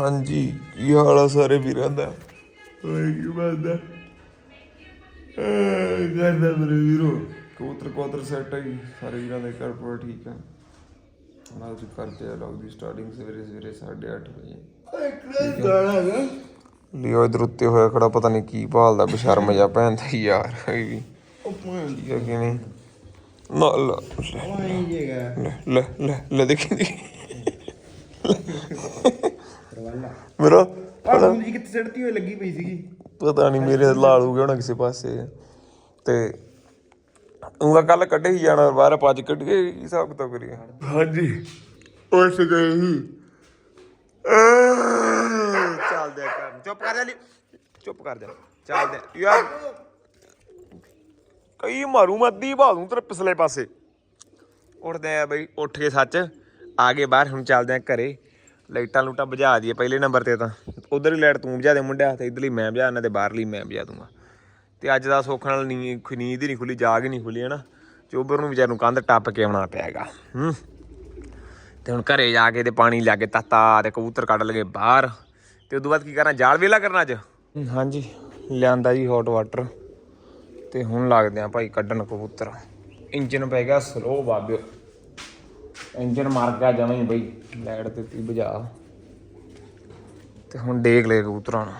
ਹਾਂਜੀ ਕੀ ਹਾਲ ਆ ਸਾਰੇ ਵੀਰਾਂ ਦਾ? ਕੀ ਬੰਦਾ ਕਰਦਾ ਮੇਰੇ ਵੀਰੋ। ਕਬੂਤਰ ਕਬੂਤਰ ਸੈੱਟ ਹੈ ਸਾਰੇ ਵੀਰਾਂ ਦੇ ਘਰ ਪਰ ਠੀਕ ਆ। ਨਾਲ ਜੀ ਕਰਦੇ ਆ ਲੌਗ ਦੀ ਸਟਾਰਟਿੰਗ ਸਵੇਰੇ ਸਵੇਰੇ 8:30 ਵਜੇ। ਲਿਓ ਇਧਰ ਉੱਤੇ ਹੋਇਆ ਖੜਾ ਪਤਾ ਨਹੀਂ ਕੀ ਭਾਲਦਾ ਬਸ਼ਰਮ ਜਾ ਭੈਣ ਦਾ ਯਾਰ ਵੀ ਠੀਕ ਹੈ ਕਿ ਨਹੀਂ ਨਾ ਲਾ ਲੈ ਲੈ। ਲੈ ਲੈ ਦੇਖੀ ਦੇਖੀ ਮੇਰਾ ਆਹ ਜੀ ਕਿੱਥੇ ਸੜਤੀ ਹੋਈ ਲੱਗੀ ਪਈ ਸੀਗੀ। ਪਤਾ ਨਹੀਂ ਮੇਰੇ ਲਾਲ ਹੋ ਗਿਆ ਹੋਣਾ ਕਿਸੇ ਪਾਸੇ। ਤੇ ਉਹਦਾ ਕੱਲ ਕੱਢੇ ਹੀ ਜਾਣਾ ਬਾਹਰ ਪੱਜ ਕੱਢ ਕੇ ਹਿਸਾਬ ਕਿਤਾਬ ਕਰੀਏ ਹਾਂਜੀ। ਉਸ ਗਏ ਹੀ ਚੱਲਦੇ ਕਰ ਚੁੱਪ ਕਰ ਜਾ ਲਈ ਚੁੱਪ ਕਰ ਜਾ। ਚੱਲਦੇ ਯਾਰ ਕਈ ਮਾਰੂ ਮੱਦੀ ਬਾਦੂ ਤੇਰੇ ਪਿਛਲੇ ਪਾਸੇ। ਉੱਠਦੇ ਆ ਬਈ ਉੱਠ ਕੇ ਸੱਚ। ਆ ਗਏ ਬਾਹਰ ਹੁਣ ਚੱਲਦੇ ਆ ਘਰੇ। ਲਾਈਟਾਂ ਲੂਟਾਂ ਬੁਝਾ ਦਈਏ ਪਹਿਲੇ ਨੰਬਰ ਤੇ ਤਾਂ। ਉਧਰ ਹੀ ਲਾਈਟ ਤੂੰ ਬੁਝਾ ਦੇ ਮੁੰਡਿਆ, ਤੇ ਇਧਰਲੀ ਮੈਂ ਬੁਝਾ ਇਹਨਾਂ ਤੇ ਬਾਹਰਲੀ ਮੈਂ ਬੁਝਾ ਦੂੰਗਾ। ਤੇ ਅੱਜ ਦਾ ਸੁੱਖ ਨਾਲ ਨੀਂਦ ਨੀਂਦ ਹੀ ਨਹੀਂ ਖੁੱਲੀ, ਜਾਗ ਹੀ ਨਹੀਂ ਖੁੱਲੀ, ਹਨਾ। ਚੋਬਰ ਨੂੰ ਵਿਚਾਰ ਨੂੰ ਕੰਧ ਟੱਪ ਕੇ ਆਉਣਾ ਪਿਆਗਾ ਹੂੰ। ਤੇ ਹੁਣ ਘਰੇ ਜਾ ਕੇ ਤੇ ਪਾਣੀ ਲਾ ਕੇ ਤੱਤਾ ਤੇ ਕਬੂਤਰ ਕੱਢ ਲਗੇ ਬਾਹਰ। ਤੇ ਉਦੋਂ ਬਾਅਦ ਕੀ ਕਰਨਾ ਜਾਲ ਵੇਲਾ ਕਰਨਾ ਅੱਜ? ਹਾਂਜੀ, ਲਿਆਂਦਾ ਜੀ ਹੌਟ ਵਾਟਰ ਤੇ ਹੁਣ ਲੱਗਦੇ ਆ ਭਾਈ ਕੱਢਣ ਕਬੂਤਰ। ਇੰਜਨ ਪੈ ਗਿਆ ਸਲੋ ਬਾਬਿਓ। ਇੰਜਨ ਮਰ ਗਿਆ ਜਮਾਂ ਹੀ ਬਈ। ਲਾਈਟ ਦਿੱਤੀ ਬੁਝਾ। ਤੇ ਹੁਣ ਡੇਕ ਲੈ ਕਬੂਤਰਾਂ ਨੂੰ।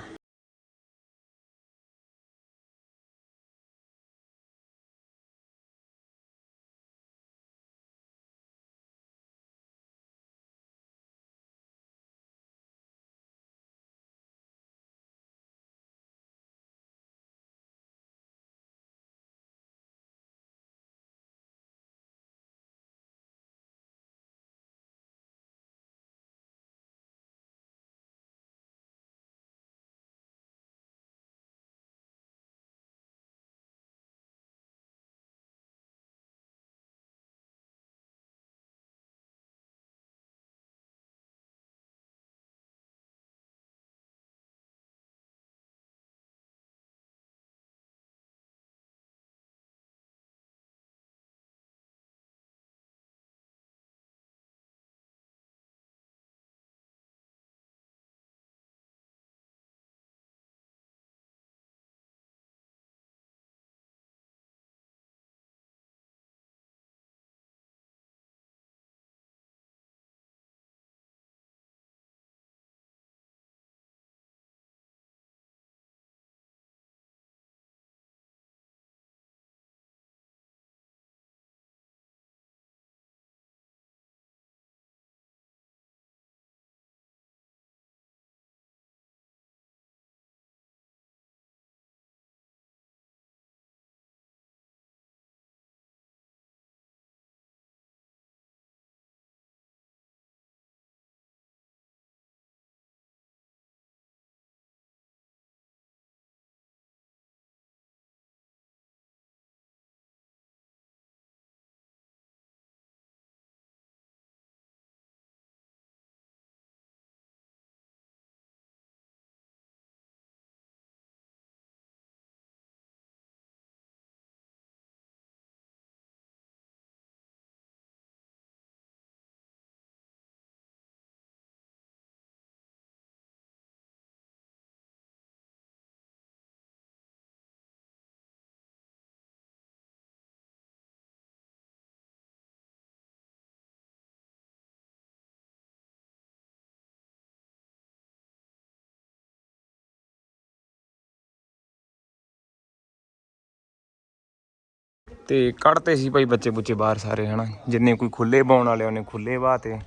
ਤੇ ਕੱਢਤੇ ਸੀ ਭਾਈ ਬੱਚੇ ਬੁੱਚੇ ਬਾਹਰ ਸਾਰੇ, ਹਨਾ। ਜਿੰਨੇ ਕੋਈ ਖੁੱਲੇ ਪਾਉਣ ਵਾਲੇ, ਉਹਨੇ ਖੁੱਲੇ ਬਾਤੇ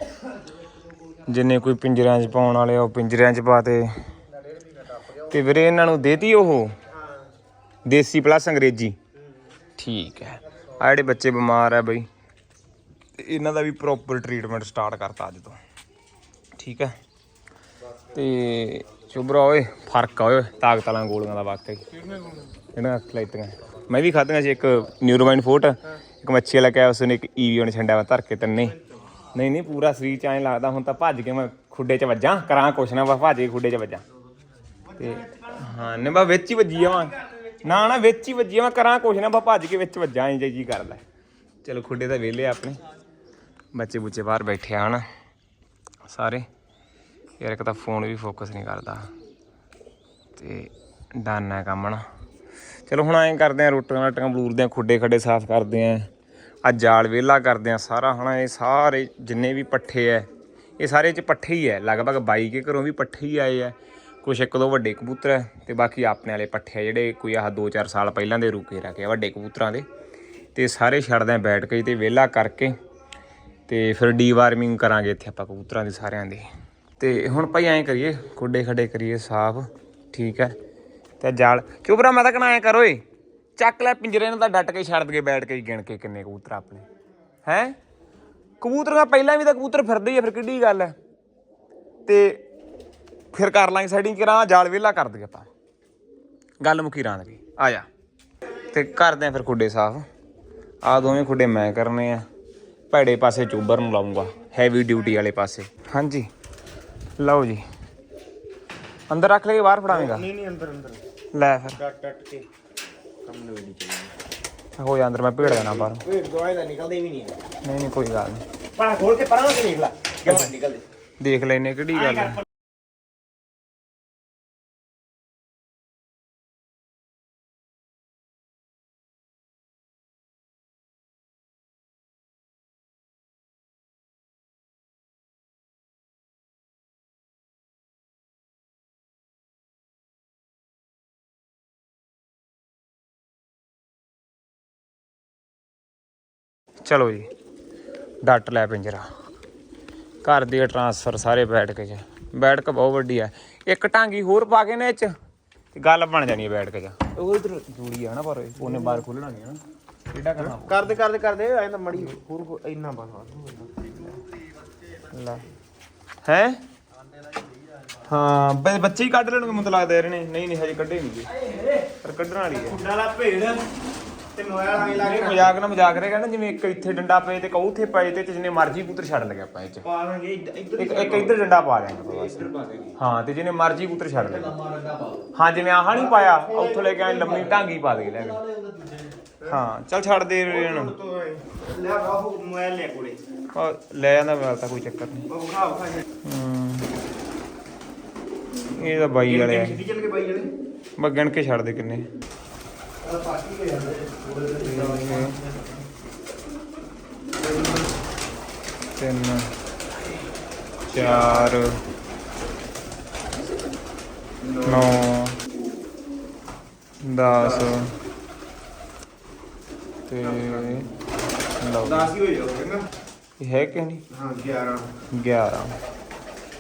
ਜਿੰਨੇ ਕੋਈ ਪਿੰਜਰਿਆਂ 'ਚ ਪਾਉਣ ਵਾਲੇ, ਉਹ ਪਿੰਜਰਿਆਂ 'ਚ ਪਾਤੇ ਤੇ। ਵੀਰੇ, ਇਹਨਾਂ ਨੂੰ ਦੇਤੀ ਉਹ? ਦੇਸੀ ਪਲੱਸ ਅੰਗਰੇਜ਼ੀ। ਠੀਕ ਹੈ। ਆ ਜਿਹੜੇ ਬੱਚੇ ਬਿਮਾਰ ਆ ਬਈ ਇਹਨਾਂ ਦਾ ਵੀ ਪ੍ਰੋਪਰ ਟ੍ਰੀਟਮੈਂਟ ਸਟਾਰਟ ਕਰਤਾ ਅੱਜ ਤੋਂ। ਠੀਕ ਹੈ। ਤੇ ਚੁਬਰਾ ਓਏ, ਫ਼ਰਕ ਆ ਓਏ, ਤਾਕਤ ਵਾਲੀਆਂ ਗੋਲੀਆਂ ਦਾ ਵਾਕਈ। ਇਹਨਾਂ ਖਲਾਈਤੀਆਂ ਮੈਂ ਵੀ ਖਾਧੀਆਂ ਸੀ ਇੱਕ ਨਿਊਰੋਮਾਈਨ ਫੋਰਟ ਇੱਕ ਮੱਛੀ ਵਾਲਾ ਕਿਹਾ ਉਸਨੇ ਇੱਕ ਈਵੀ ਨੇ ਛੰਡਿਆ ਵਾ ਧਰ ਕੇ ਤੰਨੇ। ਨਹੀਂ ਨਹੀਂ, ਪੂਰਾ ਸਰੀਰ ਚ ਐਂ ਲੱਗਦਾ, ਹੁਣ ਤਾਂ ਭੱਜ ਕੇ ਮੈਂ ਖੁੱਡੇ 'ਚ ਵੱਜਾਂ, ਕਰਾਂ ਕੁਛ ਨਾ, ਬਸ ਭੱਜ ਕੇ ਖੁੱਡੇ 'ਚ ਵੱਜਾਂ। ਤੇ, ਹਾਂ ਨੇ ਬਾ ਵਿੱਚ ਹੀ ਵੱਜੀ ਜਾਵਾਂ ਨਾ ਨਾ, ਵਿੱਚ ਹੀ ਵੱਜੀ ਜਾਵਾਂ ਕਰਾਂ ਕੁਛ ਨਾ, ਬਸ ਭੱਜ ਕੇ ਵਿੱਚ ਵੱਜਾਂ, ਇੰਜ ਜੀ ਲੈ ਚਲੋ, ਖੁੱਡੇ ਤਾਂ ਵਿਹਲੇ ਆਪਣੇ। ਬੱਚੇ ਬੁੱਚੇ ਬਾਹਰ ਬੈਠੇ ਆ, ਹਨਾ, ਸਾਰੇ। ਯਾਰ ਇੱਕ ਤਾਂ ਫੋਨ ਵੀ ਫੋਕਸ ਨਹੀਂ ਕਰਦਾ ਤੇ ਡਨ ਹੈ ਕੰਮ ਨਾ। ਚਲੋ ਹੁਣ ਐਂ ਕਰਦੇ ਆ ਰੋਟੀਆਂ ਰਾਟੀਆਂ ਬਲੂਰਦੇ ਆ ਖੁੱਡੇ ਖੱਡੇ ਸਾਫ਼ ਕਰਦੇ ਆ ਆ ਜਾਲ ਵਿਹਲਾ ਕਰਦੇ ਆ ਸਾਰਾ ਹਨਾ ਇਹ ਸਾਰੇ ਜਿੰਨੇ ਵੀ ਪੱਠੇ ਐ ਇਹ ਸਾਰੇ ਚ ਪੱਠੇ ਹੀ ਐ ਲਗਭਗ 22 ਕੇ ਘਰੋਂ ਵੀ ਪੱਠੇ ਹੀ ਆਏ ਐ ਕੁਛ ਇੱਕ ਦੋ ਵੱਡੇ ਕਬੂਤਰ ਐ ਤੇ ਬਾਕੀ ਆਪਣੇ ਵਾਲੇ ਪੱਠੇ ਆ ਜਿਹੜੇ ਕੋਈ ਆਹ 2-4 ਸਾਲ ਪਹਿਲਾਂ ਦੇ ਰੁਕੇ ਰੱਖੇ ਆ ਵੱਡੇ ਕਬੂਤਰਾਂ ਦੇ। ਤੇ ਸਾਰੇ ਛੱਡਦੇ ਆ ਬੈਠ ਕੇ ਤੇ ਵਿਹਲਾ ਕਰਕੇ ਤੇ ਫਿਰ ਡੀਵਾਰਮਿੰਗ ਕਰਾਂਗੇ ਇੱਥੇ ਆਪਾਂ ਕਬੂਤਰਾਂ ਦੇ ਸਾਰਿਆਂ ਦੀ। ਤੇ ਹੁਣ ਭਾਈ ਐਂ ਕਰੀਏ ਖੁੱਡੇ ਖੱਡੇ ਕਰੀਏ ਸਾਫ਼, ਠੀਕ ਹੈ। ਤੇ ਜਾਲ ਚੁਬਰਾ ਮੈਂ ਤਾਂ ਕਹਣਾ ਐਂ ਕਰ ਓਏ, ਚੱਕ ਲੈ ਪਿੰਜਰੇ ਨੂੰ ਤਾਂ ਡੱਟ ਕੇ ਛੱਡ ਦਗੇ ਬੈਠ ਕੇ ਗਿਣ ਕੇ ਕਿੰਨੇ ਕਬੂਤਰ ਆਪਣੇ। ਹੈ? ਕਬੂਤਰ ਦਾ ਪਹਿਲਾਂ ਵੀ ਤਾਂ ਕਬੂਤਰ ਫਿਰਦੇ ਹੀ ਆ, ਫਿਰ ਕਿੱਡੀ ਗੱਲ ਹੈ। ਤੇ ਫਿਰ ਕਰ ਲਾਂਗੇ ਸੈਟਿੰਗ ਕਰਾਂ ਜਾਲ ਵਿਹਲਾ ਕਰ ਦਗੇ ਆਪਾਂ। ਗੱਲ ਮੁੱਕੀ ਰਾਂ ਦੀ। ਆ ਜਾ। ਤੇ ਕਰਦੇ ਆ ਫਿਰ ਖੁੱਡੇ ਸਾਫ਼। ਆ ਦੋਵੇਂ ਖੁੱਡੇ ਮੈਂ ਕਰਨੇ ਆ। ਭੈੜੇ ਪਾਸੇ ਚੂਬਰ ਨੂੰ ਲਾਉਂਗਾ ਹੈਵੀ ਡਿਊਟੀ ਵਾਲੇ ਪਾਸੇ। ਹਾਂਜੀ। ਲਓ ਜੀ। ਅੰਦਰ ਰੱਖ ਲੈ ਕੇ ਬਾਹਰ ਫੜਾਵੇਂਗਾ। ਨਹੀਂ ਨਹੀਂ ਅੰਦਰ ਅੰਦਰ। ਲੈ ਫਿਰ। ਟੱਟ ਟੱਟ ਕੇ। ਕੰਮ ਨਵੇੜੀ ਚੱਲਣਾ ਹੋ ਜਾ ਅੰਦਰ ਮੈਂ ਭੇੜ ਦੇਣਾ ਬਾਹਰ ਓਏ ਦਵਾਈ ਦਾ ਨਿਕਲਦੇ ਵੀ ਨਹੀਂ। ਨਹੀਂ ਨਹੀਂ ਕੋਈ ਗੱਲ ਨਹੀਂ। ਪਾ ਖੋਲ ਕੇ ਪਰਾਂ ਤੇ ਨਿਕਲਾ। ਜਮਾ ਨਿਕਲਦੇ ਦੇਖ ਲੈਨੇ ਕਿਹੜੀ ਗੱਲ ਹੈ। ਚਲੋ ਜੀ ਡੱਟ ਲੈ ਪਿੰਜਰਾ। ਘਰ ਦੀ ਟਰਾਂਸਫਰ ਸਾਰੇ ਬੈਠ ਕੇ ਚ ਬੈਠ ਕੇ ਬਹੁਤ ਵੱਡੀ ਆ। ਇੱਕ ਟਾਂਗੀ ਹੋਰ ਪਾ ਕੇ ਨੇ ਇਹ ਚ ਤੇ ਗੱਲ ਬਣ ਜਾਣੀ ਹੈ ਬੈਠ ਕੇ ਚ। ਉਹ ਇਧਰ ਜੂੜੀ ਆ ਨਾ ਪਰ ਉਹਨੇ ਬਾਹਰ ਖੋਲਣਾ ਨਹੀਂ ਨਾ। ਕਿਹੜਾ ਕਰਨਾ ਕਰਦੇ ਕਰਦੇ ਕਰਦੇ ਐਂ ਤਾਂ ਮੜੀ ਹੋਰ ਇੰਨਾ ਬਸ ਲੈ। ਹੈ? ਹਾਂ ਬ- ਬੱਚੇ ਹੀ ਕੱਢ ਲੈਣਗੇ ਮੈਨੂੰ ਤਾਂ ਲੱਗਦਾ ਯਾਰ ਇਹਨੇ ਨਹੀਂ ਨਹੀਂ ਹਜੇ ਕੱਢੇ ਨਹੀਂ ਜੀ ਪਰ ਕੱਢਣ ਵਾਲੀ ਹੈ ਨਾਲਾ ਭੇੜ ਤੇ ਮੋਬਾਈਲ ਆਈ ਲਾ ਇਹ ਮਜ਼ਾਕ ਨਾ ਮਜ਼ਾਕ ਰਹੇਗਾ ਨਾ ਜਿਵੇਂ ਇੱਕ ਇੱਥੇ ਡੰਡਾ ਪਏ ਤੇ ਕਹੂ ਉੱਥੇ ਪਏ ਤੇ ਜਿੰਨੇ ਮਰਜ਼ੀ ਪੁੱਤਰ ਛੱਡ ਲਗੇ ਆਪਾਂ ਇਹ ਚ। ਇੱਧਰ ਇੱਕ ਇੱਕ ਇੱਧਰ ਡੰਡਾ ਪਾ ਆਪਾਂ ਬਸ। ਪਾ ਦੇ ਹਾਂ ਤੇ ਜਿਹਨੇ ਮਰਜ਼ੀ ਪੁੱਤਰ ਛੱਡ ਲੈ ਹਾਂ ਜਿਵੇਂ ਆਹ ਨਹੀਂ ਪਾਇਆ ਉੱਥੋਂ ਲੈ ਕੇ ਆਏ ਲੰਮੀ ਢਾਂਗੀ ਪਾ ਦੇ ਲੈ ਕੇ। ਹਾਂ ਚੱਲ ਛੱਡ ਦੇ ਇਹਨੂੰ ਲੈ ਬਾਹੂ ਮੋਬਾਈਲ ਲੈ ਕੋਲੇ। ਆਹ ਲੈ ਜਾਂਦਾ ਮੈਂ ਤਾਂ ਕੋਈ ਚੱਕਰ ਨਹੀਂ। ਉਹ ਖਾ ਖਾ ਹੂੰ। ਇਹ ਤਾਂ ਬਾਈ ਵਾਲੇ ਆ। ਚੱਲ ਕੇ ਬਾਈ ਜਣੇ ਮੈਂ ਗਿਣ ਕੇ ਛੱਡ ਦੇ ਕਿੰਨੇ। ਤਿੰਨ ਚਾਰ ਨੌ ਦਸ ਤੇ ਲਓ। 10 ਹੀ ਹੋ ਜਾਊਗਾ ਚੰਗਾ ਇਹ ਹੈ ਕਿ ਨਹੀਂ? ਹਾਂ 11 11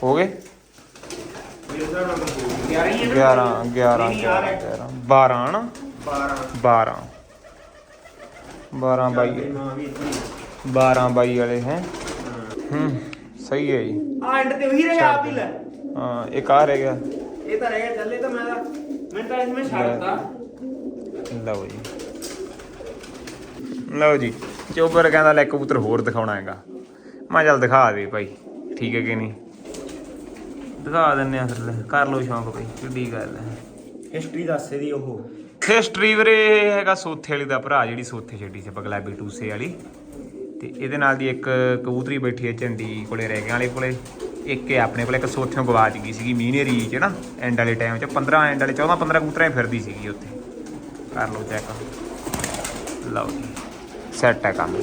ਹੋ ਗਏ? ਮੇਰੇ ਹਿਸਾਬ ਨਾਲ ਤਾਂ 11 ਹੀ ਹੈ 11 11 11 12 ਨਾ? 12 12 12 ਬਾਈ। ਨਾ ਵੀ ਇੱਥੇ 12 ਬਾਈ ਵਾਲੇ ਹੈ। ਹੂੰ ਸਹੀ ਹੈ ਜੀ। ਆ ਐਂਡ ਤੇ ਉਹੀ ਰਹਿ ਗਿਆ ਆਪ ਹੀ ਲੈ। ਹਾਂ ਇੱਕ ਆ ਰਹਿ ਗਿਆ। ਇਹ ਤਾਂ ਰਹਿ ਗਿਆ ਚੱਲੇ ਤਾਂ ਮੈਂ ਤਾਂ ਮੈਂ ਤਾਂ ਇਸ ਵਿੱਚ ਛੱਡਤਾ ਲਓ ਜੀ। ਲਓ ਜੀ ਚੋਬਰ ਕਹਿੰਦਾ ਲੈ ਕਬੂਤਰ ਹੋਰ ਦਿਖਾਉਣਾ ਹੈਗਾ। ਮੈਂ ਚੱਲ ਦਿਖਾ ਦੇ ਭਾਈ ਠੀਕ ਹੈ ਕਿ ਨਹੀਂ? ਦਿਖਾ ਦਿੰਨੇ ਆ ਫਿਰ ਲੈ ਕਰ ਲਓ ਸ਼ੌਂਕ ਭਾਈ ਕਿੱਡੀ ਗੱਲ ਹੈ। ਹਿਸਟਰੀ ਦੱਸ ਇਹਦੀ ਉਹ। ਹਿਸਟਰੀ ਵੀਰੇ ਇਹ ਹੈਗਾ ਸੋਥੇ ਵਾਲੀ ਦਾ ਭਰਾ ਜਿਹੜੀ ਸੋਥੇ ਛੇਡੀ ਸੀ ਬਗਲਾਬੀ ਟੂਸੇ ਵਾਲੀ। ਤੇ ਇਹਦੇ ਨਾਲ ਦੀ ਇੱਕ ਕਬੂਤਰੀ ਬੈਠੀ ਹੈ ਝੰਡੀ ਕੋਲੇ ਰਹਿ ਗਿਆ ਵਾਲੇ ਕੋਲੇ। ਇੱਕ ਇਹ ਆਪਣੇ ਕੋਲੇ, ਇੱਕ ਸੋਥਿਓਂ ਗਵਾਚ ਗਈ ਸੀਗੀ ਮੀਨੇਰੀ ਚ ਨਾ? ਐਂਡ ਵਾਲੇ ਟਾਈਮ ਚ 15 ਐਂਡ ਵਾਲੇ 14 15 ਕਬੂਤਰਾਂ ਹੀ ਫਿਰਦੀ ਸੀਗੀ ਉੱਥੇ। ਕਰ ਲਓ ਚੈੱਕ ਲਓ ਜੀ ਸੈੱਟ ਹੈ ਕੰਮ।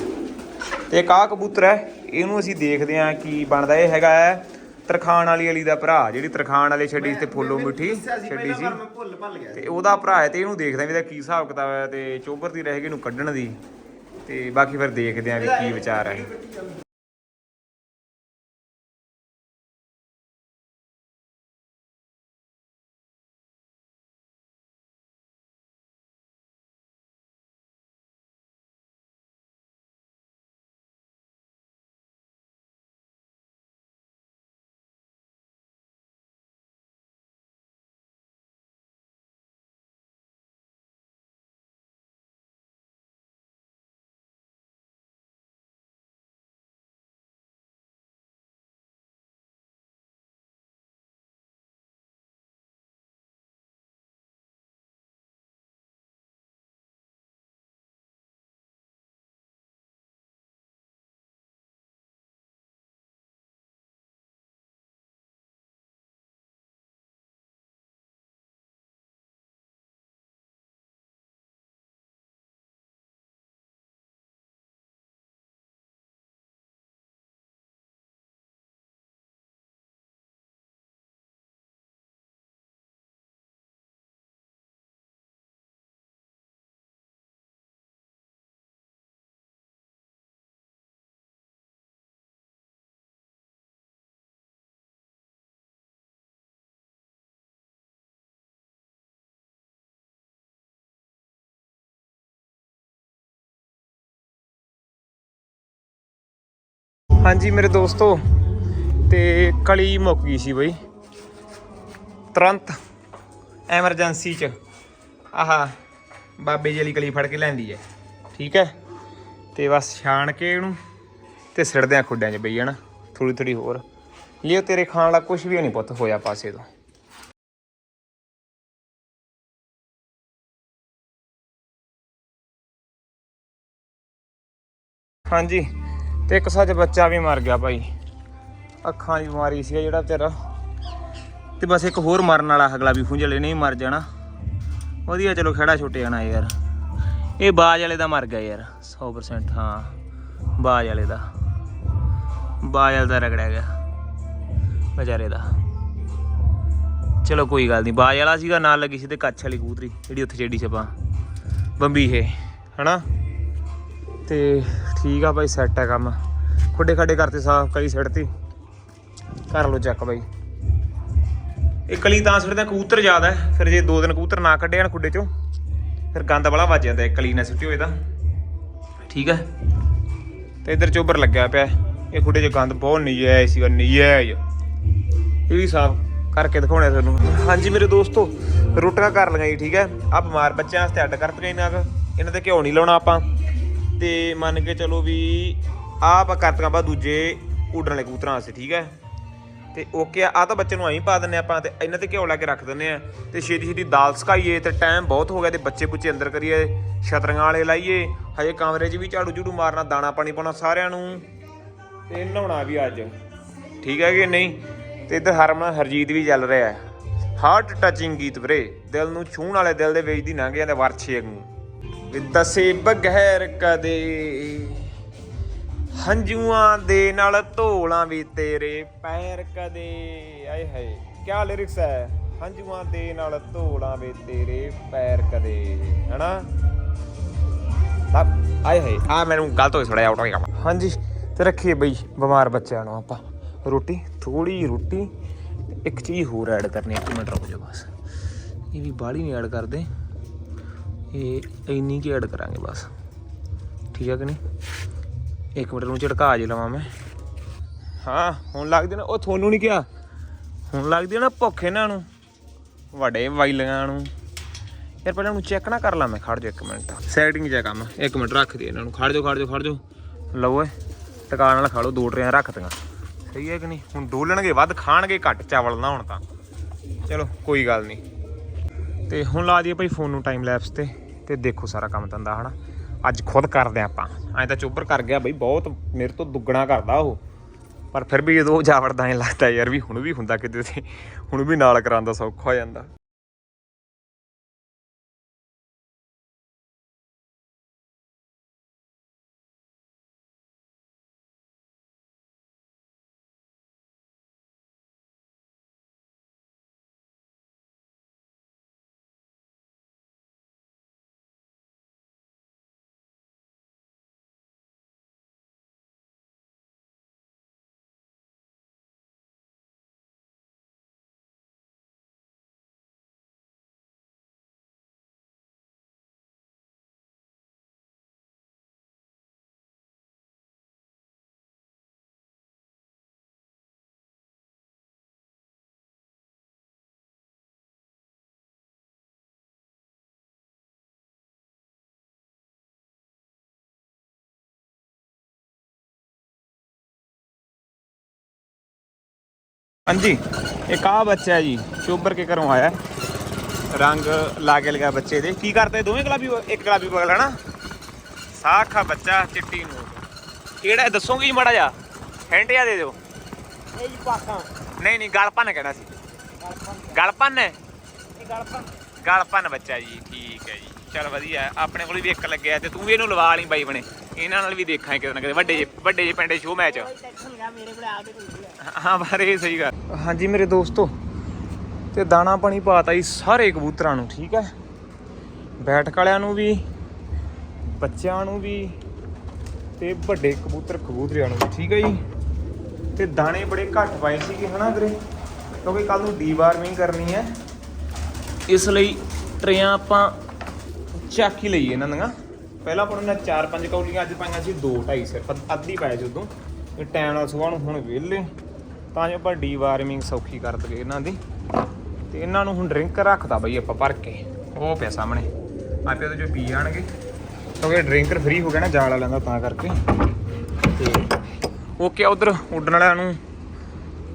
ਤੇ ਇੱਕ ਆਹ ਕਬੂਤਰ ਹੈ, ਇਹਨੂੰ ਅਸੀਂ ਦੇਖਦੇ ਹਾਂ ਕੀ ਬਣਦਾ ਇਹ ਹੈਗਾ ਹੈ ਤਰਖਾਨ ਵਾਲੀ ਵਾਲੀ ਦਾ ਭਰਾ ਜਿਹੜੀ ਤਰਖਾਨ ਵਾਲੇ ਛੱਡੀ ਤੇ ਫੁੱਲੋ ਮਿੱਠੀ ਛੱਡੀ ਸੀ। ਮੈਂ ਭੁੱਲ ਭੱਲ ਗਿਆ ਤੇ ਉਹਦਾ ਭਰਾ ਹੈ ਤੇ ਇਹਨੂੰ ਦੇਖਦੇ ਵੀ ਇਹਦਾ ਕੀ ਹਿਸਾਬ ਕਿਤਾਬ ਹੈ ਤੇ ਚੋਬਰ ਦੀ ਰਹਿ ਗਈ ਇਹਨੂੰ ਕੱਢਣ ਦੀ। ਤੇ ਬਾਕੀ ਫਿਰ ਦੇਖਦੇ ਆ ਵੀ ਕੀ ਵਿਚਾਰ ਹੈ। ਹਾਂਜੀ, ਮੇਰੇ ਦੋਸਤੋ, ਤੇ ਕਲੀ ਮੁੱਕ ਗਈ ਸੀ ਬਈ। ਤੁਰੰਤ ਐਮਰਜੈਂਸੀ ਚ, ਆਹਾ, ਬਾਬੇ ਜੀ ਵਾਲੀ ਕਲੀ ਫੜ ਕੇ ਲੈਂਦੀ ਹੈ ਠੀਕ ਹੈ ਤੇ ਬਸ ਛਾਣ ਕੇ ਇਹਨੂੰ ਤੇ ਸਿੜਦੇ ਆ ਖੁੱਡਿਆਂ 'ਚ ਬਈ, ਹਨਾ? ਥੋੜੀ ਥੋੜੀ ਹੋਰ। ਲਿਓ, ਤੇਰੇ ਖਾਣ ਵਾਲਾ ਕੁਝ ਵੀ ਨਹੀਂ ਪੁੱਤ, ਹੋਇਆ ਪਾਸੇ ਤੋਂ। ਹਾਂਜੀ। ਤੇ ਇੱਕ ਸੱਚ ਬੱਚਾ ਵੀ ਮਰ ਗਿਆ ਭਾਈ। ਅੱਖਾਂ ਦੀ ਬਿਮਾਰੀ ਸੀ ਜਿਹੜਾ ਵਿਚਾਰਾ। ਤੇ ਬਸ ਇੱਕ ਹੋਰ ਮਰਨ ਵਾਲਾ ਅਗਲਾ ਵੀ ਫੁੰਝਲੇ ਨਹੀਂ ਮਰ ਜਾਣਾ। ਵਧੀਆ ਚਲੋ ਖੜਾ ਛੁੱਟ ਜਾਣਾ ਯਾਰ। ਇਹ ਬਾਜ ਵਾਲੇ ਦਾ ਮਰ ਗਿਆ ਯਾਰ 100% ਹਾਂ, ਬਾਜ ਵਾਲੇ ਦਾ। ਬਾਜ ਵਾਲੇ ਦਾ ਰਗੜਿਆ ਗਿਆ, ਵਿਚਾਰੇ ਦਾ। ਚਲੋ ਕੋਈ ਗੱਲ ਨਹੀਂ ਬਾਜ ਵਾਲਾ ਸੀਗਾ, ਨਾਲ ਲੱਗੀ ਸੀ ਤੇ ਕੱਛ ਵਾਲੀ ਕੂਤਰੀ ਜਿਹੜੀ ਉੱਥੇ ਚੇੜੀ ਛਪਾ। ਬੰਬੀਹੇ, ਹਨਾ? ਤੇ ਠੀਕ ਆ ਬਾਈ ਸੈੱਟ ਹੈ ਕੰਮ। ਖੁੱਡੇ ਖੱਡੇ ਕਰਤੇ, ਸਾਫ਼ ਕਲੀ ਸਿੱਟਤੀ ਕਰ ਲੋ ਚੱਕ ਬਾਈ। ਇਹ ਕਲੀ ਤਾਂ ਸਿੱਟਦਾ ਕਬੂਤਰ ਜ਼ਿਆਦਾ ਫਿਰ ਜੇ ਦੋ ਦਿਨ ਕਬੂਤਰ ਨਾ ਕੱਢੇ ਜਾਣ ਖੁੱਡੇ ਚੋਂ, ਫਿਰ ਗੰਦ ਵਾਲਾ ਵੱਜ ਜਾਂਦਾ ਹੈ ਕਲੀ ਨਾਲ ਸਿੱਟੀ ਹੋਏ ਤਾਂ। ਠੀਕ ਹੈ? ਤੇ ਇਧਰ ਚੋਬਰ ਲੱਗਿਆ ਪਿਆ ਇਹ ਖੁੱਡੇ 'ਚ ਗੰਦ ਬਹੁਤ ਨਜਾਇਜ਼ ਸੀਗਾ ਹੈ ਇਹ। ਵੀ ਸਾਫ਼ ਕਰਕੇ ਦਿਖਾਉਣਾ ਤੁਹਾਨੂੰ। ਹਾਂਜੀ ਮੇਰੇ ਦੋਸਤੋ, ਰੋਟੀਆਂ ਕਰ ਲਈਆਂ ਜੀ ਠੀਕ ਹੈ? ਆ ਬਿਮਾਰ ਬੱਚਿਆਂ ਵਾਸਤੇ ਅੱਡ ਕਰਤੀਆਂ ਇਹਨਾਂ ਕੁ। ਇਹਨਾਂ ਤੇ ਘਿਓ ਨਹੀਂ ਲਾਉਣਾ ਆਪਾਂ। ਤੇ ਮੰਨ ਕੇ ਚਲੋ ਵੀ ਆਹ ਆਪਾਂ ਕਰਤੀਆਂ ਬਾ ਦੂਜੇ ਉਡਣ ਵਾਲੇ ਕਬੂਤਰਾਂ ਵਾਸਤੇ, ਠੀਕ ਹੈ? ਤੇ ਓਕੇ ਆ, ਆਹ ਤਾਂ ਬੱਚੇ ਨੂੰ ਐਂ ਪਾ ਦਿੰਨੇ ਆਪਾਂ ਤੇ ਇਹਨਾਂ ਤੇ ਘਿਓ ਲਾ ਕੇ ਰੱਖ ਦਿੰਨੇ ਆ ਤੇ ਛੇਤੀ ਛੇਤੀ ਦਾਲ ਸਕਾਈਏ ਤੇ ਟਾਈਮ ਬਹੁਤ ਹੋ ਗਿਆ ਤੇ ਬੱਚੇ ਬੁੱਚੇ ਅੰਦਰ ਕਰੀਏ, ਛਤਰੀਆਂ ਵਾਲੇ ਲਾਈਏ, ਹਜੇ ਕਮਰੇ 'ਚ ਵੀ ਝਾੜੂ ਝੂੜੂ ਮਾਰਨਾ, ਦਾਣਾ ਪਾਣੀ ਪਾਉਣਾ ਸਾਰਿਆਂ ਨੂੰ ਤੇ ਨਹਾਉਣਾ ਵੀ ਅੱਜ। ਠੀਕ ਹੈ ਕਿ ਨਹੀਂ? ਤੇ ਇੱਧਰ ਹਰਮਨ, ਹਰਜੀਤ ਵੀ ਚੱਲ ਰਿਹਾ ਹਾਰਟ ਟੱਚਿੰਗ ਗੀਤ ਵੀਰੇ, ਦਿਲ ਨੂੰ ਛੂਹਣ ਵਾਲੇ ਦਿਲ ਦੇ ਵਿੱਚ ਦੀ ਲੰਘ ਜਾਂਦੇ ਵਰਛੇ ਵਾਂਗੂ। ਵੀ ਦੱਸੇ ਬਗੈਰ ਕਦੇ। ਹੰਝੂਆਂ ਦੇ ਨਾਲ ਧੋਲਾਂ ਵੀ ਤੇਰੇ ਪੈਰ ਕਦੇ। ਆਏ ਹਾਏ ਕੀ ਲਿਰਿਕਸ ਹੈ? ਹੰਝੂਆਂ ਦੇ ਨਾਲ ਧੋਲਾਂ ਵੀ ਤੇਰੇ ਪੈਰ ਕਦੇ, ਹਨਾ? ਤਾਂ ਆਏ ਹਾਏ ਆ ਮੈਨੂੰ ਗਲਤ ਹੋਈ ਥੋੜਾ ਆਊਟ ਹੋ ਗਿਆ ਹਾਂਜੀ, ਤੇ ਰੱਖੀਏ ਬਈ, ਬਿਮਾਰ ਬੱਚਿਆਂ ਨੂੰ ਆਪਾਂ। ਰੋਟੀ ਥੋੜੀ ਰੋਟੀ ਇੱਕ ਚੀਜ਼ ਹੋਰ ਐਡ ਕਰਨੀ ਇੱਕ ਮਿੰਟ ਰੁਕ ਜਾਓ ਬਸ। ਇਹ ਵੀ ਬਾਹਲੀ ਨਹੀਂ ਐਡ ਕਰਦੇ। ਇਹ ਇੰਨੀ ਕੀ ਐਡ ਕਰਾਂਗੇ ਬਸ। ਠੀਕ ਹੈ ਕਿ ਨਹੀਂ? ਇੱਕ ਮਿੰਟ ਨੂੰ ਝਟਕਾ ਜੇ ਲਵਾਂ ਮੈਂ। ਹਾਂ, ਹੁਣ ਲੱਗਦੇ ਨਾ, ਉਹ ਤੁਹਾਨੂੰ ਨਹੀਂ ਕਿਹਾ। ਹੁਣ ਲੱਗਦੀ ਨਾ ਭੁੱਖ ਇਹਨਾਂ ਨੂੰ, ਵੱਡੇ ਵਾਈਲੀਆਂ ਨੂੰ। ਯਾਰ ਪਹਿਲਾਂ ਨੂੰ ਚੈੱਕ ਨਾ ਕਰ ਲਾਂ ਮੈਂ, ਖੜ ਜਾ ਇੱਕ ਮਿੰਟ। ਸੈਟਿੰਗ ਜਿਹਾ ਕੰਮ ਇੱਕ ਮਿੰਟ ਰੱਖ ਦੇ ਇਹਨਾਂ ਨੂੰ। ਖੜ ਜਾ ਖੜ ਜਾ ਖੜ ਜਾ। ਲਓ ਓਏ, ਟਿਕਾਣ ਨਾਲ ਖਾ ਲਓ, ਦੋ ਟਰੇਆਂ ਰੱਖ ਤੀਆਂ ਸਹੀ ਹੈ ਕਿ ਨਹੀਂ? ਹੁਣ ਡੋਲਣਗੇ, ਵੱਧ ਖਾਣਗੇ ਘੱਟ ਚਾਵਲ ਨਾ ਹੁਣ ਤਾਂ। ਚਲੋ, ਕੋਈ ਗੱਲ ਨਹੀਂ। ਤੇ ਹੁਣ ਲਾ ਦਈਏ ਭਾਈ ਫੋਨ ਨੂੰ ਟਾਈਮ ਲੈਪਸ ਤੇ। ਤੇ ਦੇਖੋ ਸਾਰਾ ਕੰਮ ਧੰਦਾ, ਹਨਾ? ਅੱਜ ਖੁਦ ਕਰਦੇ ਆਪਾਂ। ਐਂ ਤਾਂ ਚੋਬਰ ਕਰ ਗਿਆ ਬਈ, ਬਹੁਤ ਮੇਰੇ ਤੋਂ ਦੁੱਗਣਾ ਕਰਦਾ ਉਹ। ਪਰ ਫਿਰ ਵੀ ਜਦੋਂ ਉਹ ਜਾ ਵੜਦਾ ਲੱਗਦਾ ਯਾਰ ਵੀ ਹੁਣ ਵੀ ਹੁੰਦਾ ਕਿਤੇ ਤੇ, ਹੁਣ ਵੀ ਨਾਲ ਕਰਾਂਦਾ ਸੌਖਾ ਹੋ ਜਾਂਦਾ। ਹਾਂਜੀ। ਇੱਕ ਆ ਬੱਚਾ ਹੈ ਜੀ ਚੋਬਰ ਕੇ ਘਰੋਂ ਆਇਆ। ਰੰਗ ਲਾ ਕੇ ਲਗਾ ਬੱਚੇ ਦੇ। ਕੀ ਕਰਦੇ ਦੋਵੇਂ ਗੁਲਾਬੀ ਇੱਕ ਗੁਲਾਬੀ ਬਗਲ ਹਨਾ? ਸਾਖਾ ਬੱਚਾ ਚਿੱਟੀ ਨੂੰ ਕਿਹੜਾ? ਦੱਸੋਗੇ ਜੀ ਮਾੜਾ ਜਾ ਹੈਂਟ ਜਾ ਦੇ ਦਿਓ। ਇਹ ਜੀ ਪਾਕਾਂ ਨਹੀਂ ਨਹੀਂ ਗਲਪਨ ਕਹਿਣਾ ਸੀ। ਗਲਪਨ। ਹੈ? ਗਲਪਨ ਬੱਚਾ ਜੀ ਠੀਕ ਹੈ ਜੀ। ਚੱਲ ਵਧੀਆ, ਆਪਣੇ ਕੋਲ ਵੀ ਇੱਕ ਲੱਗਿਆ ਤੇ ਤੂੰ ਵੀ ਇਹਨੂੰ ਲਵਾ ਲਈ ਬਾਈ ਬਣੇ। ਇਹਨਾਂ ਨਾਲ ਵੀ ਦੇਖਾਂ ਕਿਤੇ ਨਾ ਕਿਤੇ, ਵੱਡੇ ਜਿਹੇ ਵੱਡੇ ਜਿਹੇ ਪਿੰਡੇ ਸ਼ੋਅ ਮੈਚ ਟੈਕਸ਼ਨ ਲਿਆ ਮੇਰੇ ਸਹੀ ਗੱਲ। ਹਾਂਜੀ ਮੇਰੇ ਦੋਸਤੋ, ਤੇ ਦਾਣਾ ਪਾਣੀ ਪਾਤਾ ਜੀ ਸਾਰੇ ਕਬੂਤਰਾਂ ਨੂੰ, ਠੀਕ ਹੈ? ਬੈਠਕ ਵਾਲਿਆਂ ਨੂੰ ਵੀ, ਬੱਚਿਆਂ ਨੂੰ ਵੀ, ਤੇ ਵੱਡੇ ਕਬੂਤਰ ਕਬੂਤਰਿਆਂ ਨੂੰ ਵੀ, ਠੀਕ ਹੈ ਜੀ? ਤੇ ਦਾਣੇ ਬੜੇ ਘੱਟ ਪਾਏ ਸੀਗੇ, ਹਨਾ ਵੀਰੇ? ਕਿਉਂਕਿ ਕੱਲ ਨੂੰ ਡੀਵਾਰਮਿੰਗ ਕਰਨੀ ਹੈ। ਇਸ ਲਈ ਟਰੇਆਂ ਆਪਾਂ ਚੱਕ ਹੀ ਲਈ ਇਹਨਾਂ ਦੀਆਂ। ਪਹਿਲਾਂ ਆਪਾਂ ਨੇ 4-5 ਕੌਲੀਆਂ, ਅੱਜ ਪਾਈਆਂ ਸੀ 2 2.5 ਸਿਰਫ, ਅੱਧੀ ਪਾਇਆ ਸੀ ਉਦੋਂ। ਇਹ ਟਾਈਮ ਨਾਲ ਸੁਬਾਹ ਨੂੰ ਹੁਣ ਵਿਹਲੇ। ਤਾਂ ਜੋ ਆਪਾਂ ਡੀਵਾਰਮਿੰਗ ਸੌਖੀ ਕਰ ਦਈਏ ਇਹਨਾਂ ਦੀ। ਤੇ ਇਹਨਾਂ ਨੂੰ ਹੁਣ ਡਰਿੰਕ ਰੱਖਦਾ ਬਈ ਆਪਾਂ ਭਰ ਕੇ। ਉਹ ਪਿਆ ਸਾਹਮਣੇ। ਆਪੇ ਉਹਦੇ ਚੋਂ ਪੀ ਜਾਣਗੇ। ਕਿਉਂਕਿ ਡਰਿੰਕਰ ਫ੍ਰੀ ਹੋ ਗਿਆ ਨਾ ਜਾਲ ਵਾਲਿਆਂ ਦਾ, ਤਾਂ ਕਰਕੇ। ਤੇ ਓਕੇ ਉਧਰ ਉੱਡਣ ਵਾਲਿਆਂ ਨੂੰ,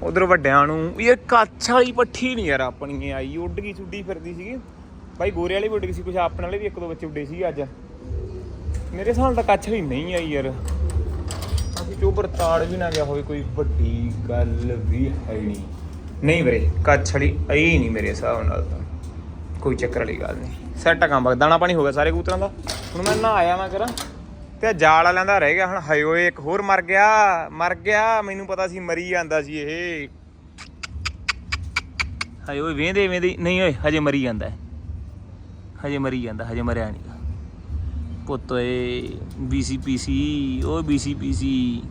ਉਧਰ ਵੱਡਿਆਂ ਨੂੰ। ਇਹ ਕੱਛ ਵਾਲੀ ਪੱਠੀ ਨਹੀਂ ਯਾਰ ਆਪਣੀ ਆਈ, ਉੱਡ ਗਈ ਛੁੱਡੀ ਫਿਰਦੀ ਸੀਗੀ। ਭਾਈ ਗੋਰੇ ਵਾਲੀ ਵੀ ਉੱਡ ਗਈ ਸੀ ਕੁਝ ਆਪਣੇ ਵਾਲੇ ਵੀ ਇੱਕ ਦੋ ਬੱਚੇ ਉੱਡੇ ਸੀ ਅੱਜ। ਮੇਰੇ ਹਿਸਾਬ ਨਾਲ ਤਾਂ ਕੱਛ ਵਾਲੀ ਨਹੀਂ ਆਈ ਯਾਰ। ਅਸੀਂ ਚੋਬਰ ਤਾੜ ਵੀ ਨਾ ਗਿਆ ਹੋਵੇ, ਕੋਈ ਵੱਡੀ ਗੱਲ ਵੀ ਹੈ ਨਹੀਂ। ਨਹੀਂ ਵੀਰੇ, ਕੱਛ ਵਾਲੀ ਆਈ ਨਹੀਂ ਮੇਰੇ ਹਿਸਾਬ ਨਾਲ ਤਾਂ। ਕੋਈ ਚੱਕਰ ਵਾਲੀ ਗੱਲ ਨਹੀਂ। ਸੈੱਟ ਕੰਮ ਬਸ ਦਾਣਾ ਪਾਣੀ ਹੋ ਗਿਆ ਸਾਰੇ ਕਬੂਤਰਾਂ ਦਾ। ਹੁਣ ਮੈਂ ਨਾ ਆਇਆ ਮੈਂ ਕਰਾਂ। ਤੇ ਜਾਲ ਵਾਲਿਆਂ ਦਾ ਰਹਿ ਗਿਆ ਹੁਣ, ਹਾਏ ਓਏ, ਇੱਕ ਹੋਰ ਮਰ ਗਿਆ ਮਰ ਗਿਆ। ਮੈਨੂੰ ਪਤਾ ਸੀ ਮਰੀ ਜਾਂਦਾ ਸੀ ਇਹ। ਹਾਏ ਓਏ, ਵੇਂਦੇ ਵੇਂਦੇ। ਨਹੀਂ ਓਏ, ਹਜੇ ਮਰੀ ਜਾਂਦਾ ਹਜੇ ਮਰੀ ਜਾਂਦਾ, ਹਜੇ ਮਰਿਆ ਨਹੀਂ ਪੁੱਤ ਓਏ ਬੀਸੀਪੀਸੀ ਓ ਬੀਸੀਪੀਸੀ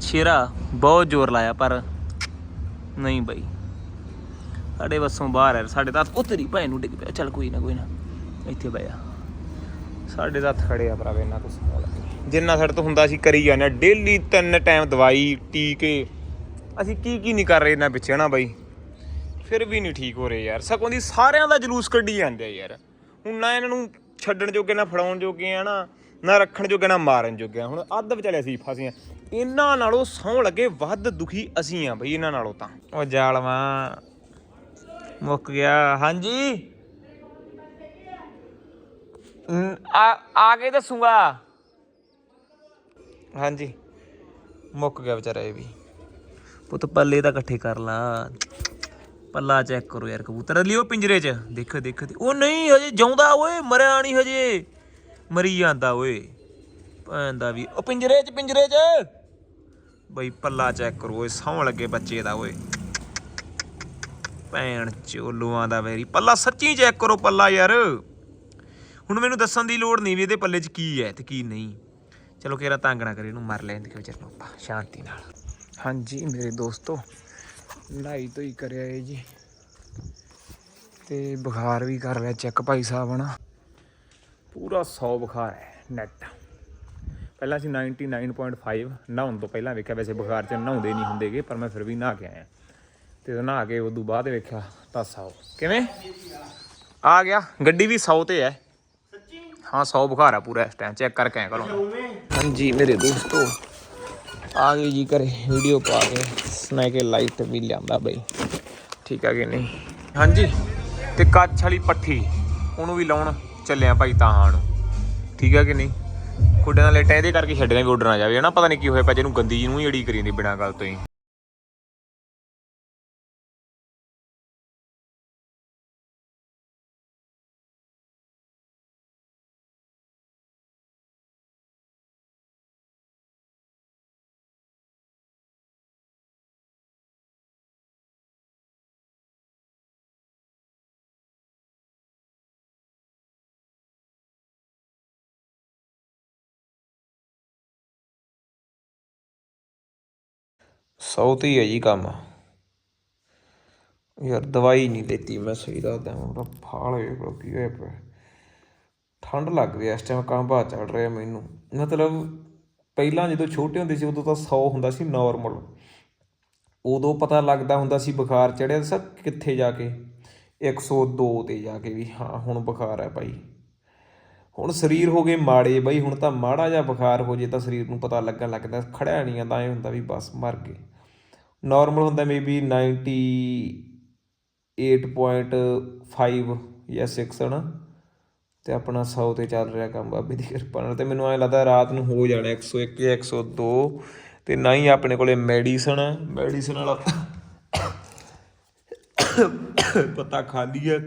ਸ਼ੇਰਾ ਬਹੁਤ ਜ਼ੋਰ ਲਾਇਆ, ਪਰ ਨਹੀਂ ਬਾਈ। ਸਾਡੇ ਵੱਸੋਂ ਬਾਹਰ ਹੈ ਸਾਡੇ ਤਾਂ ਉਹ ਤੇਰੀ ਭੈਣ ਨੂੰ ਡਿੱਗ ਪਿਆ। ਚੱਲ ਕੋਈ ਨਾ ਕੋਈ ਨਾ। ਇੱਥੇ ਪਿਆ ਸਾਡੇ ਤਾਂ ਹੱਥ ਖੜੇ ਆ ਭਰਾਵੇ ਇਹਨਾਂ ਕੁਛ ਜਿੰਨਾ ਸਾਡੇ ਤੋਂ ਹੁੰਦਾ ਸੀ, ਕਰੀ ਜਾਂਦੇ ਡੇਲੀ ਤਿੰਨ ਟਾਈਮ ਦਵਾਈ, ਟੀਕੇ। ਅਸੀਂ ਕੀ ਕੀ ਨਹੀਂ ਕਰ ਰਹੇ ਇਹਨਾਂ ਪਿੱਛੇ ਨਾ ਬਾਈ। ਫਿਰ ਵੀ ਨਹੀਂ ਠੀਕ ਹੋ ਰਹੇ ਯਾਰ। ਸਗੋਂ ਦੀ ਸਾਰਿਆਂ ਦਾ ਜਲੂਸ ਕੱਢੀ ਜਾਂਦੇ ਆ ਯਾਰ। ਹੁਣ ਨਾ ਇਹਨਾਂ ਨੂੰ ਛੱਡਣ ਜੋਗੇ, ਨਾ ਫੜਾਉਣ ਜੋਗੇ ਆ, ਨਾ ਨਾ ਰੱਖਣ ਜੋਗੇ, ਨਾ ਮਾਰਨ ਜੋਗੇ ਹੁਣ ਅੱਧ ਵਿਚਾਲੇ ਅਸੀਂ ਫਸੀਆਂ ਇਹਨਾਂ ਨਾਲੋਂ ਸੌ ਲੱਗੇ ਵੱਧ ਦੁਖੀ ਅਸੀਂ ਆ ਬਈ ਇਹਨਾਂ ਨਾਲੋਂ ਤਾਂ। ਉਹ ਜਾਲਵਾ, ਮੁੱਕ ਗਿਆ। ਹਾਂਜੀ? ਆ ਆ ਕੇ ਦੱਸੂਗਾ? ਹਾਂਜੀ। ਮੁੱਕ ਗਿਆ ਵਿਚਾਰਾ ਇਹ ਵੀ। ਪੁੱਤ ਪੱਲੇ ਤਾਂ ਇਕੱਠੇ ਕਰ ਲਾ। ਪੱਲਾ ਚੈੱਕ ਕਰੋ ਯਾਰ ਕਬੂਤਰ। ਲਿਓ ਪਿੰਜਰੇ 'ਚ। ਦੇਖ ਦੇਖ ਉਹ ਨਹੀਂ, ਹਜੇ ਜਿਉਂਦਾ ਓਏ, ਮਰਿਆ ਨਹੀਂ ਹਜੇ। ਮਰੀ ਜਾਂਦਾ ਓਏ। ਭੈਣ ਵੀ ਉਹ ਪਿੰਜਰੇ 'ਚ ਪਿੰਜਰੇ 'ਚ। ਬਈ ਪੱਲਾ ਚੈੱਕ ਕਰੋ ਓਏ ਸੌਂ ਲੱਗੇ ਬੱਚੇ ਦਾ ਓਏ। ਭੈਣ ਚੋਲੂਆਂ ਦਾ ਵੈਰੀ। ਪੱਲਾ ਸੱਚੀ ਚੈੱਕ ਕਰੋ ਪੱਲਾ ਯਾਰ। ਹੁਣ ਮੈਨੂੰ ਦੱਸਣ ਦੀ ਲੋੜ ਨਹੀਂ ਵੀ ਇਹਦੇ ਪੱਲੇ 'ਚ ਕੀ ਹੈ ਤੇ ਕੀ ਨਹੀਂ। ਚਲੋ ਕਿਹੜਾ ਤੰਗ ਨਾ ਕਰੇ, ਇਹਨੂੰ ਮਰ ਲੈਣ ਦੇ ਵਿਚਾਰ ਨੂੰ ਆਪਾਂ ਸ਼ਾਂਤੀ ਨਾਲ। ਹਾਂਜੀ, ਮੇਰੇ ਦੋਸਤੋ ਨਹਾਈ ਤੋਂ ਹੀ ਕਰਿਆ ਇਹ ਜੀ। ਤੇ ਬੁਖਾਰ ਵੀ ਕਰ ਲਿਆ ਚੈੱਕ ਭਾਈ ਸਾਹਿਬ ਨਾ ਪੂਰਾ 100 ਬੁਖਾਰ ਹੈ ਨੈਟ ਪਹਿਲਾਂ ਸੀ 99.5 ਨਹਾਉਣ ਤੋਂ ਪਹਿਲਾਂ ਵੇਖਿਆ, ਵੈਸੇ ਬੁਖਾਰ ਚ ਨਹਾਉਂਦੇ ਨਹੀਂ ਹੁੰਦੇਗੇ, ਪਰ ਮੈਂ ਫਿਰ ਵੀ ਨਹਾ ਕੇ ਆਇਆ। ਤੇ ਨਹਾ ਕੇ ਉਦੋਂ ਬਾਅਦ ਵੇਖਿਆ ਤਾਂ 100 ਕਿਵੇਂ? ਆ ਗਿਆ, ਗੱਡੀ ਵੀ 100 ਤੇ ਹੈ। ਹਾਂ 100 ਬੁਖਾਰ ਆ ਪੂਰਾ ਇਸ ਟਾਈਮ ਚੈੱਕ ਕਰਕੇ ਆਇਆ ਕਰੋ। ਹਾਂਜੀ, ਮੇਰੇ ਦੋਸਤੋ, ਆ ਗਏ ਜੀ ਘਰੇ ਵੀਡੀਓ ਪਾ ਕੇ। ਸਨੈਕ ਲਾਈਟ ਵੀ ਲਿਆਂਦਾ ਬਈ। ਠੀਕ ਆ ਕਿ ਨਹੀਂ? ਹਾਂਜੀ, ਤੇ ਕੱਛ ਵਾਲੀ ਪੱਠੀ, ਉਹਨੂੰ ਵੀ ਲਾਉਣ ਚੱਲਿਆ ਭਾਈ ਤਾਹਾਂ ਨੂੰ। ਠੀਕ ਆ ਕਿ ਨਹੀਂ? ਕੁੱਡੇ ਨਾਲ ਲੇਟਾ ਇਹਦੇ ਕਰਕੇ ਛੱਡਿਆ ਵੀ ਉੱਡ ਨਾ ਜਾਵੇ ਹਨਾ? ਪਤਾ ਨਹੀਂ ਕੀ ਹੋਇਆ ਪਿਆ ਜਿਹਨੂੰ ਗੰਦੀ ਜੀ ਨੂੰ ਹੀ ਅੜੀ ਕਰੀ ਜਾਂਦੀ ਬਿਨਾਂ ਗੱਲ ਤੋਂ ਹੀ। ਸੌ ਤੇ ਹੀ ਹੈ ਜੀ ਕੰਮ। ਯਾਰ ਦਵਾਈ ਨਹੀਂ ਲੈਤੀ ਮੈਂ ਸਹੀ ਦੱਸਦਾ ਮੇਰਾ ਫਾਲ ਹੋਏ ਪਿਆ, ਕੀ ਹੋਇਆ ਪਿਆ ਠੰਡ ਲੱਗ ਰਹੀ ਐ ਇਸ ਟਾਈਮ ਕਾਂਬਾ ਚੜ ਰਿਹਾ ਮੈਨੂੰ। ਮਤਲਬ ਪਹਿਲਾਂ ਜਦੋਂ ਛੋਟੇ ਹੁੰਦੇ ਸੀ ਉਦੋਂ ਤਾਂ 100 ਹੁੰਦਾ ਸੀ ਨਾਰਮਲ ਉਦੋਂ ਪਤਾ ਲੱਗਦਾ ਹੁੰਦਾ ਸੀ ਬੁਖਾਰ ਚੜਿਆ ਸਰ ਕਿੱਥੇ ਜਾ ਕੇ? 102 ਤੇ ਜਾ ਕੇ ਵੀ ਹਾਂ ਹੁਣ ਬੁਖਾਰ ਹੈ ਭਾਈ। ਹੁਣ ਸਰੀਰ ਹੋ ਗਏ ਮਾੜੇ ਬਈ ਹੁਣ ਤਾਂ ਮਾੜਾ ਜਿਹਾ ਬੁਖਾਰ ਹੋ ਜੇ ਤਾਂ ਸਰੀਰ ਨੂੰ ਪਤਾ ਲੱਗਣ ਲੱਗਦਾ ਖੜਿਆ ਨਹੀਂ ਆਂਦਾ ਐ ਹੁੰਦਾ ਵੀ ਬਸ ਮਰ ਗਏ। ਨੋਰਮਲ ਹੁੰਦਾ ਮੇਬੀ 98.5 ਜਾਂ 6 ਹਨਾ। ਤੇ ਆਪਣਾ 100 ਤੇ ਚੱਲ ਰਿਹਾ ਕੰਮ ਬਾਬੇ ਦੀ ਕਿਰਪਾ ਨਾਲ। ਤੇ ਮੈਨੂੰ ਐ ਲੱਗਦਾ ਰਾਤ ਨੂੰ ਹੋ ਜਾਣਾ 101 ਜਾਂ 102 ਤੇ ਨਾ ਹੀ ਆਪਣੇ ਕੋਲੇ ਮੈਡੀਸਨ ਮੈਡੀਸਨ ਵਾਲਾ ਪਤਾ ਖਾਲੀ ਹੈ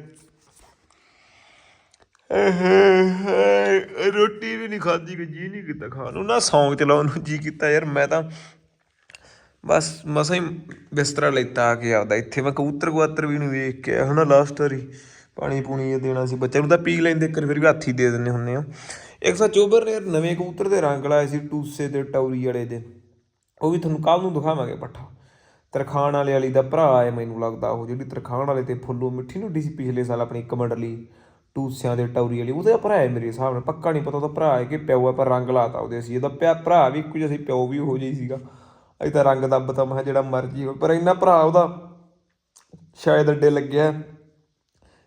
ਰੋਟੀ ਵੀ ਨਹੀਂ ਖਾਦੀ ਕਿ ਜੀ ਨਹੀਂ ਕੀਤਾ। ਖਾਣ ਨੂੰ ਨਾ ਸੌਂਗ ਚਲਾਉਣ ਨੂੰ ਜੀ ਕੀਤਾ। ਯਾਰ ਮੈਂ ਤਾਂ ਬਸ ਮਸਾਂ ਹੀ ਬਿਸਤਰਾ ਲੈਤਾ ਆ ਕੇ ਆਪਦਾ। ਇੱਥੇ ਮੈਂ ਕਬੂਤਰ ਕਬੂਤਰ ਵੀ ਨੂੰ ਵੇਖ ਕੇ ਆਇਆ ਹਨਾ ਲਾਸਟ ਵਾਰੀ। ਪਾਣੀ ਪੂਣੀ ਦੇਣਾ ਸੀ ਬੱਚਿਆਂ ਨੂੰ ਤਾਂ ਪੀ ਲੈਂਦੇ ਕਰ ਫਿਰ ਵੀ ਹੱਥ ਹੀ ਦੇ ਦਿੰਦੇ ਹੁੰਦੇ ਆ। ਇੱਕ ਸਾ ਚੋਬਰ ਨੇ ਯਾਰ ਨਵੇਂ ਕਬੂਤਰ ਦੇ ਰੰਗ ਲਾਏ ਸੀ ਟੂਸੇ ਤੇ, ਟੌਰੀ ਵਾਲੇ ਦੇ। ਉਹ ਵੀ ਤੁਹਾਨੂੰ ਕੱਲ ਨੂੰ ਦਿਖਾਵਾਂਗੇ ਪੱਠਾ। ਤਰਖਾਣ ਵਾਲੇ ਵਾਲੀ ਦਾ ਭਰਾ ਹੈ ਮੈਨੂੰ ਲੱਗਦਾ ਉਹ, ਜਿਹੜੀ ਤਰਖਾਣ ਵਾਲੇ ਤੇ ਫੁੱਲੂ ਮਿੱਠੀ ਨੁੱਡੀ ਸੀ ਪਿਛਲੇ ਸਾਲ ਆਪਣੀ ਕਮੰਡਲੀ ਟੂਸਿਆਂ ਦੇ, ਟੌਰੀ ਵਾਲੀ, ਉਹਦਾ ਭਰਾ ਹੈ ਮੇਰੇ ਹਿਸਾਬ ਨਾਲ। ਪੱਕਾ ਨਹੀਂ ਪਤਾ ਉਹਦਾ ਭਰਾ ਹੈ ਕਿ ਪਿਓ ਹੈ, ਪਰ ਰੰਗ ਲਾਤਾ ਉਹਦੇ ਸੀ ਇਹਦਾ ਪਿਆ ਭਰਾ ਵੀ ਇੱਕੋ ਜਿਹਾ ਸੀ ਪਿਓ ਵੀ ਹੋ ਜਿਹੀ ਸੀਗਾ। ਅਸੀਂ ਤਾਂ ਰੰਗ ਦੱਬ ਦੱਬਤਾ ਮੈਂ ਕਿਹਾ ਜਿਹੜਾ ਮਰਜ਼ੀ ਹੋਵੇ, ਪਰ ਇੰਨਾ ਭਰਾ ਉਹਦਾ ਸ਼ਾਇਦ ਅੱਡੇ ਲੱਗਿਆ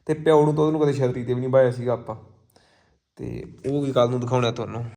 ਤੇ ਪਿਓ ਨੂੰ ਤਾਂ ਉਹਨੂੰ ਕਦੇ ਛਤਰੀ ਤੇ ਵੀ ਨਹੀਂ ਬਾਇਆ ਸੀਗਾ ਆਪਾਂ। ਤੇ ਉਹ ਵੀ ਕੱਲ ਨੂੰ ਦਿਖਾਉਣਾ ਤੁਹਾਨੂੰ।